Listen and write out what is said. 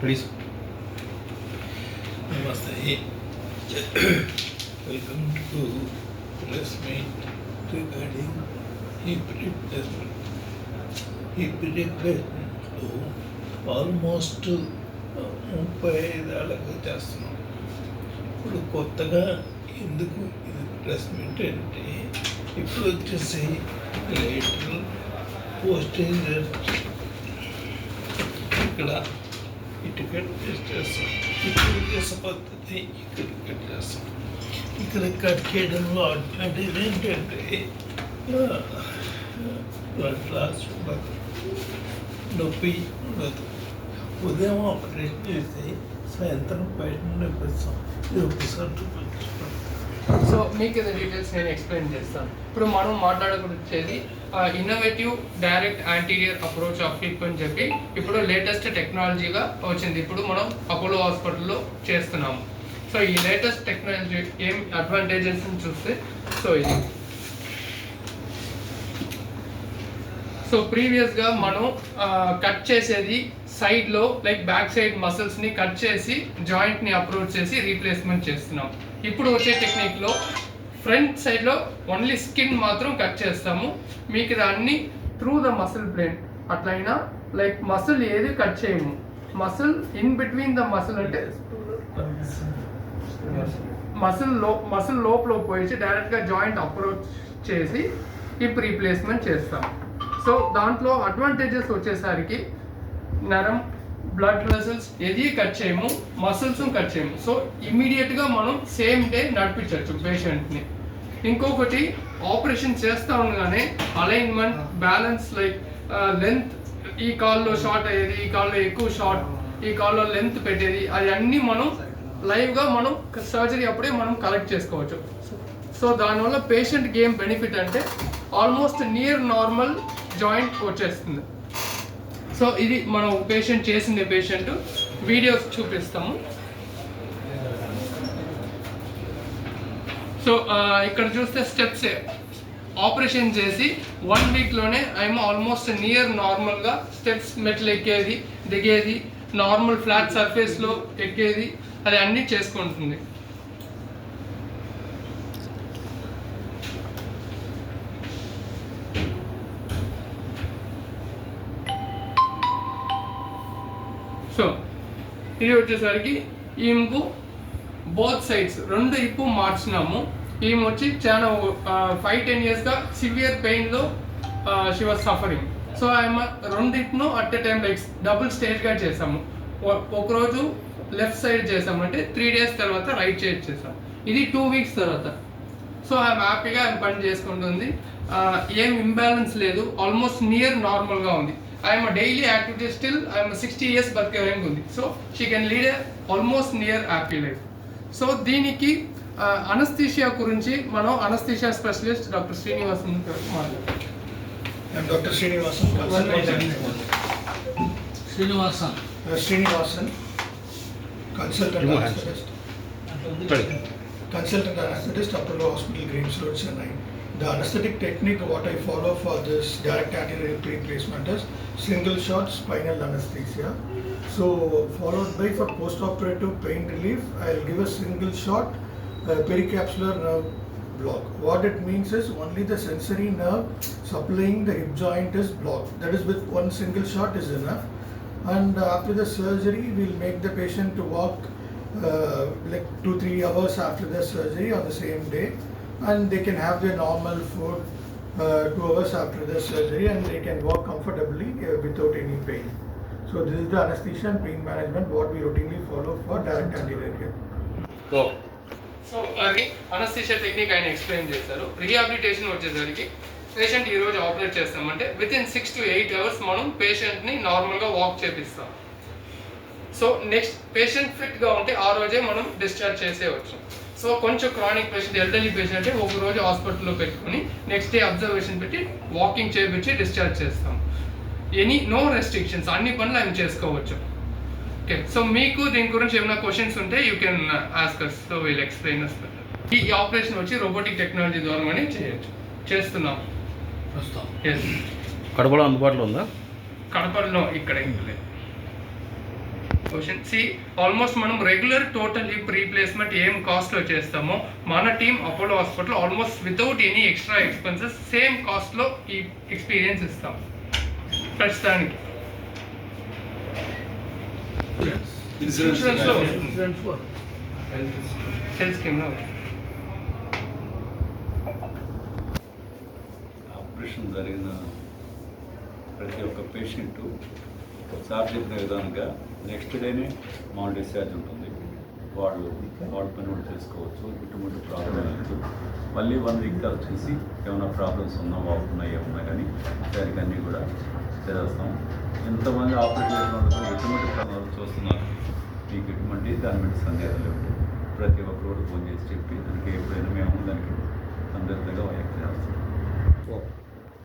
Please నమస్తే welcome to press meet regarding hip replacement. Hip రిప్లేస్మెంట్లో almost ముప్పై ఐదేళ్ళగా చేస్తున్నాం. ఇప్పుడు కొత్తగా ఎందుకు ఇది ప్లేస్మెంట్ అంటే ఇప్పుడు వచ్చేసి లేటర్ పోస్టింగ్ ఇక్కడ ఇటు కట్ చేస్తాం. ఇక్కడ చేసే పద్ధతి ఇక్కడ కట్ చేస్తాం. ఇక్కడ కట్ చేయడంలో అడ్వాంటేజ్ ఏంటంటే బ్లడ్ ఉండదు. నొప్పి ఉండదు. ఉదయం ఆపరేషన్ చేసి సాయంత్రం బయట నొప్పిస్తాం ఇది ఒకసారి చూపించుకుంటాం సో మీకు ఇది డీటెయిల్స్ నేను ఎక్స్ప్లెయిన్ చేస్తాను. ఇప్పుడు మనం మాట్లాడకొచ్చేది innovative direct anterior approach of hip అని చెప్పి ఇప్పుడు లేటెస్ట్ టెక్నాలజీగా వచ్చింది. ఇప్పుడు మనం అపోలో హాస్పిటల్లో చేస్తున్నాము. సో ఈ లేటెస్ట్ టెక్నాలజీ ఏం అడ్వాంటేజెస్ చూస్తే సో ఇది. సో ప్రీవియస్గా మనం కట్ చేసేది సైడ్లో లైక్ బ్యాక్ సైడ్ మసిల్స్ని కట్ చేసి జాయింట్ని అప్రోచ్ చేసి రీప్లేస్మెంట్ చేస్తున్నాం. ఇప్పుడు వచ్చే టెక్నిక్లో ఫ్రంట్ సైడ్లో ఓన్లీ స్కిన్ మాత్రం కట్ చేస్తాము. మీకు దాన్ని త్రూ ద మసిల్ ప్లేన్ అట్లయినా లైక్ మసిల్ ఏది కట్ చేయము. Muscle in between the muscle అంటే మసిల్లో మసిల్ లోపల పోయి డైరెక్ట్గా జాయింట్ అప్రోచ్ చేసి హిప్ రీప్లేస్మెంట్ చేస్తాం సో దాంట్లో అడ్వాంటేజెస్ వచ్చేసరికి నరం బ్లడ్ వెసల్స్ ఏది కట్ చేయము మసిల్స్ కట్ చేయము. సో ఇమీడియట్గా మనం సేమ్ డే నడిపించవచ్చు పేషెంట్ని ఇంకొకటి ఆపరేషన్ చేస్తా ఉండగానే అలైన్మెంట్ బ్యాలెన్స్ లైక్ లెంత్ ఈ కాల్లో షార్ట్ అయ్యేది ఈ కాల్లో ఎక్కువ షార్ట్ ఈ కాల్లో లెంత్ పెట్టేది అది అన్నీ మనం లైవ్గా మనం సర్జరీ అప్పుడే మనం కలెక్ట్ చేసుకోవచ్చు. సో దానివల్ల పేషెంట్కి ఏం బెనిఫిట్ అంటే ఆల్మోస్ట్ నియర్ నార్మల్ జాయింట్ వచ్చేస్తుంది. సో ఇది మనం పేషెంట్ చేసింది పేషెంట్ వీడియోస్ చూపిస్తాము. సో ఇక్కడ చూస్తే స్టెప్స్ ఆపరేషన్ చేసి వన్ వీక్లోనే ఐఎమ్ ఆల్మోస్ట్ నియర్ నార్మల్గా స్టెప్స్ మెట్లు ఎక్కేది దిగేది నార్మల్ ఫ్లాట్ సర్ఫేస్లో ఎక్కేది అది అన్నీ చేసుకుంటుంది. సో ఇది వచ్చేసరికి ఈమెకు బోత్ సైడ్స్ రెండు ఇప్పు మార్చినాము. ఈమె వచ్చి చాలా ఫైవ్ టెన్ ఇయర్స్గా సివియర్ పెయిన్లో షీ వాజ్ సఫరింగ్ సో ఆమె రెండిట్ను at a time like double స్టేజ్గా చేసాము ఒకరోజు లెఫ్ట్ సైడ్ చేసాము అంటే త్రీ డేస్ తర్వాత రైట్ సైడ్ చేసాము ఇది టూ వీక్స్ తర్వాత. సో ఆమె హ్యాపీగా ఆమె పని చేసుకుంటుంది. ఏం ఇంబ్యాలెన్స్ లేదు. ఆల్మోస్ట్ నియర్ నార్మల్గా ఉంది. I'm daily activity still I'm sixty years బతికే ర్యాంక్ ఉంది so she can lead almost near happy life so దీనికి అనస్థీషియా గురించి మనం అనస్థీషియా స్పెషలిస్ట్ డాక్టర్ శ్రీనివాసన్ మాట్లాడతాం I'm Dr. Srinivasan, consultant. Srinivasan Uh, Srinivasan, consultant Remove hands. anesthetist. Sorry. Consultant The anesthetic technique what I follow for this direct anterior replacement is single shot spinal anesthesia. So followed by for post-operative pain relief, I'll give a single shot uh, pericapsular nerve block. What it means is only the sensory nerve supplying the hip joint is blocked. That is with one single shot is enough. And uh, after the surgery, we'll make the patient to walk uh, like two three hours after the surgery on the same day, and they can have their normal food uh, two hours after the surgery, and they can walk comfortably uh, without any pain. So this is the anesthesia and pain management what we routinely follow for direct anterior hip. So అది anaesthesia technique ఆయన explain చేశారు rehabilitation వచ్చేసరికి patient ఈ రోజు operate చేస్తామంటే within six to eight hours మనం పేషెంట్ని నార్మల్గా వాక్ చేపిస్తాం సో నెక్స్ట్ పేషెంట్ ఫిట్గా ఉంటే ఆ రోజే మనం డిశ్చార్జ్ చేసేవచ్చు సో కొంచెం క్రానిక్ పేషెంట్ ఎల్డర్లీ పేషెంట్ ఒక రోజు హాస్పిటల్లో పెట్టుకుని నెక్స్ట్ డే అబ్జర్వేషన్ పెట్టి వాకింగ్ చేపించి డిశ్చార్జ్ చేస్తాం. ఎనీ నో రెస్ట్రిక్షన్స్ అన్ని పనులు ఆయన చేసుకోవచ్చు. ఓకే సో మీకు దీని గురించి ఏమైనా క్వశ్చన్స్ ఉంటే you can ask us so will explain us ఈ ఆపరేషన్ వచ్చి రోబోటిక్ టెక్నాలజీ ద్వారానే చేయొచ్చు. చేస్తున్నాం. కడపలో అందుబాటులో ఉందా? కడపలో ఇక్కడ ఇంకా లేదు. క్వశ్చన్. సి ఆల్మోస్ట్ మనం రెగ్యులర్ టోటల్ హిప్ రీప్లేస్మెంట్ ఏం కాస్ట్లో చేస్తామో మన team Apollo hospital almost without any extra expenses same కాస్ట్లో ఈ ఎక్స్పీరియన్స్ ఇస్తాం. ప్రస్తుతానికి. ఇన్సూరెన్స్లో హెల్త్ స్కీమ్లో ఆపరేషన్ జరిగిన ప్రతి ఒక్క పేషెంట్ సార్ చెప్పిన విధానంగా నెక్స్ట్ డేనే మామూలు డిశ్చార్జ్ ఉంటుంది. వాళ్ళు వాళ్ళ పని వాళ్ళు చేసుకోవచ్చు ఇటువంటి ప్రాబ్లం లేదు మళ్ళీ వన్ వీక్ కాల్ చేసి ఏమైనా ప్రాబ్లమ్స్ ఉన్నా బాగున్నాయి ఏమన్నా కానీ దానికి అన్నీ కూడా చేస్తాం ఎంతమంది ఆపరేట్ ఎటువంటి ప్రాబ్లం చూస్తున్నారు మీకు ఎటువంటి దాని మీద సందేహం లేదు. ప్రతి ఒక్కరు ఫోన్ చేసి చెప్పి దానికి ఎప్పుడైనా మేము దానికి సందర్భంగా వ్యక్తం చేస్తాం.